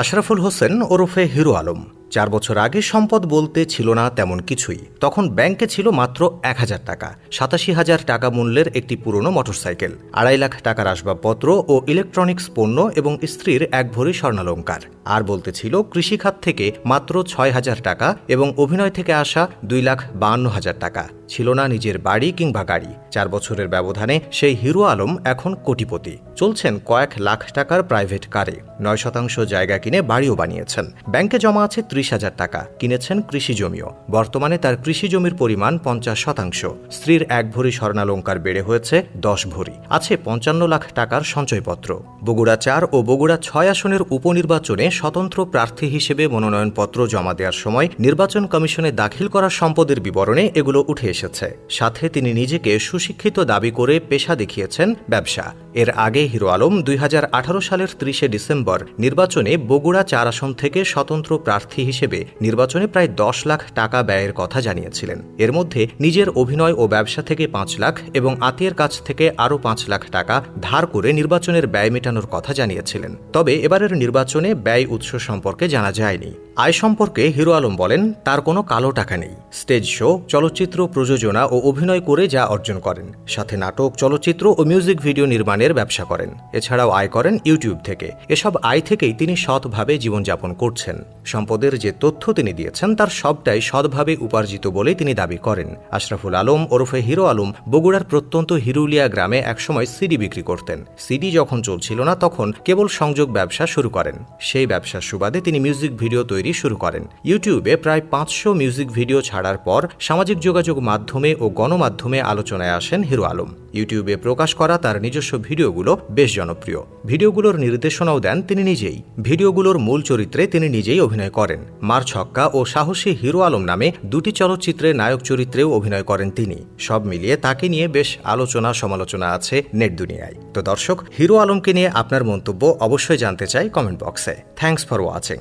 আশরাফুল হোসেন ওরফে হিরো আলম। চার বছর আগে সম্পদ বলতে ছিল না তেমন কিছুই। তখন ব্যাংকে ছিল মাত্র এক হাজার টাকা, সাতাশি হাজার টাকা মূল্যের একটি পুরনো মোটরসাইকেল, আড়াই লাখ টাকার আসবাবপত্র ও ইলেকট্রনিক্স পণ্য এবং স্ত্রীর এক ভরি স্বর্ণালঙ্কার। আর বলতে ছিল কৃষিখাত থেকে মাত্র ছয় হাজার টাকা এবং অভিনয় থেকে আসা দুই লাখ বাহান্ন হাজার টাকা। ছিল না নিজের বাড়ি কিংবা গাড়ি। চার বছরের ব্যবধানে সেই হিরো আলম এখন কোটিপতি। চলছেন কয়েক লাখ টাকার প্রাইভেট কারে। নয় শতাংশ জায়গা কিনে বাড়িও বানিয়েছেন। ব্যাংকে জমা আছে ত্রিশ হাজার টাকা। কিনেছেন কৃষি জমিও। বর্তমানে তার কৃষি জমির পরিমাণ পঞ্চাশ শতাংশ। স্ত্রীর এক ভরি স্বর্ণালঙ্কার বেড়ে হয়েছে দশ ভরি। আছে পঞ্চান্ন লাখ টাকার সঞ্চয়পত্র। বগুড়া চার ও বগুড়া ছয় আসনের উপনির্বাচনে স্বতন্ত্র প্রার্থী হিসেবে মনোনয়নপত্র জমা দেওয়ার সময় নির্বাচন কমিশনে দাখিল করা সম্পদের বিবরণে এগুলো উঠে এসেছে। সাথে তিনি নিজেকে সুশিক্ষিত দাবি করে পেশা দেখিয়েছেন ব্যবসা। এর আগে হিরো আলম দুই হাজার আঠারো সালের ত্রিশে ডিসেম্বর নির্বাচনে বগুড়া চার আসন থেকে স্বতন্ত্র প্রার্থী হিসেবে নির্বাচনে প্রায় দশ লাখ টাকা ব্যয়ের কথা জানিয়েছিলেন। এর মধ্যে নিজের অভিনয় ও ব্যবসা থেকে পাঁচ লাখ এবং আত্মীয়ের কাছ থেকে আরও পাঁচ লাখ টাকা ধার করে নির্বাচনের ব্যয় মেটানোর কথা জানিয়েছিলেন। তবে এবারের নির্বাচনে ব্যয় উৎস সম্পর্কে জানা যায়নি। আয় সম্পর্কে হিরো আলম বলেন, তার কোনো কালো টাকা নেই। স্টেজ শো, চলচ্চিত্র প্রযোজনা ও অভিনয় করে যা অর্জন করেন। সাথে নাটক, চলচ্চিত্র ও মিউজিক ভিডিও নির্মাণের ব্যবসা করেন। এছাড়াও আয় করেন ইউটিউব থেকে। এসব আয় থেকেই তিনি সৎভাবে জীবনযাপন করছেন। সম্পদের যে তথ্য তিনি দিয়েছেন, তার সবটাই সৎভাবে উপার্জিত বলে তিনি দাবি করেন। আশরাফুল আলম ওরফে হিরো আলম বগুড়ার প্রত্যন্ত হিরুলিয়া গ্রামে একসময় সিডি বিক্রি করতেন। সিডি যখন চলছিল না, তখন কেবল সংযোগ ব্যবসা শুরু করেন। সেই ব্যবসার সুবাদে তিনি মিউজিক ভিডিও তৈরি শুরু করেন। ইউটিউবে প্রায় পাঁচশো মিউজিক ভিডিও ছাড়ার পর সামাজিক যোগাযোগ মাধ্যমে ও গণমাধ্যমে আলোচনায় আসেন হিরো আলম। ইউটিউবে প্রকাশ করা তার নিজস্ব ভিডিওগুলো বেশ জনপ্রিয়। ভিডিওগুলোর নির্দেশনাও দেন তিনি নিজেই। ভিডিওগুলোর মূল চরিত্রে তিনি নিজেই অভিনয় করেন। মার ছক্কা ও সাহসী হিরো আলম নামে দুটি চলচ্চিত্রে নায়ক চরিত্রেও অভিনয় করেন তিনি। সব মিলিয়ে তাকে নিয়ে বেশ আলোচনা সমালোচনা আছে নেট দুনিয়ায়। তো দর্শক, হিরো আলমকে নিয়ে আপনার মন্তব্য অবশ্যই জানতে চাই কমেন্ট বক্সে। Thanks for watching.